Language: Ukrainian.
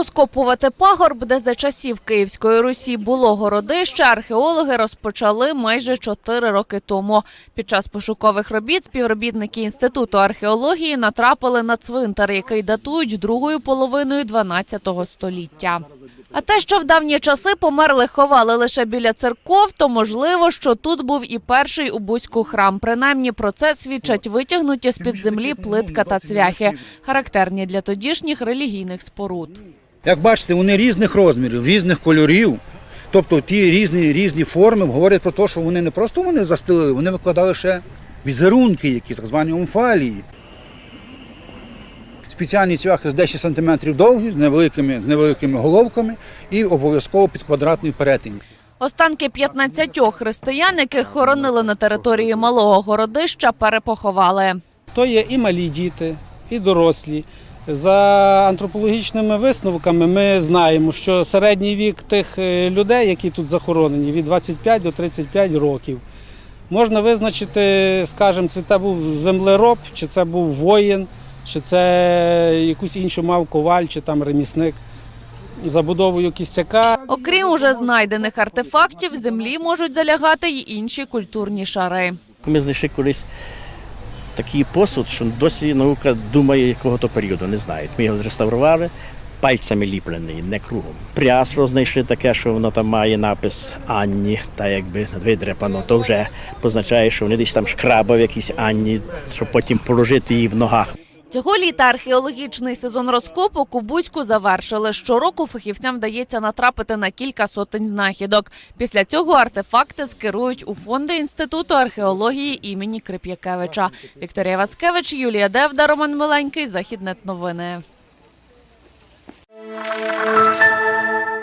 Розкопувати пагорб, де за часів Київської Русі було городище, археологи розпочали майже чотири роки тому. Під час пошукових робіт співробітники інституту археології натрапили на цвинтар, який датують другою половиною 12 століття. А те, що в давні часи померли ховали лише біля церков, то можливо, що тут був і перший у Бузьку храм. Принаймні про це свідчать витягнуті з під землі плитка та цвяхи, характерні для тодішніх релігійних споруд. Як бачите, вони різних розмірів, різних кольорів. Тобто ті різні, різні форми говорять про те, що вони не просто вони застелили, вони викладали ще візерунки, які так звані омфалії. Спеціальні цвяхи з 10 см довгі, з невеликими, з невеликими головками і обов'язково під квадратний перетин. Останки 15 християн, яких хоронили на території малого городища, перепоховали. То є і малі діти, і дорослі. За антропологічними висновками ми знаємо, що середній вік тих е, людей, які тут захоронені, від 25 до 35 років. Можна визначити, скажімо, це це був землероб, чи це був воїн, чи це якусь іншу мав коваль, чи там ремісник. Забудовою кістяка Окрім уже знайдених артефактів, землі можуть залягати й інші культурні шари. Ми знайшли колись такий посуд, що досі наука думає, якого то періоду, не знають. Ми його зреставрували, пальцями ліплений, не кругом. Прясло знайшли таке, що воно там має напис Анні, та якби видрепано, то вже позначає, що вони десь там шкрабав якісь Анні, щоб потім положити її в ногах. Цього літа археологічний сезон розкопок у Бузьку завершили. Щороку фахівцям вдається натрапити на кілька сотень знахідок. Після цього артефакти скерують у фонди інституту археології імені Крип'якевича. Вікторія Васкевич, Юлія Девда, Роман Миленький. Західнет новини.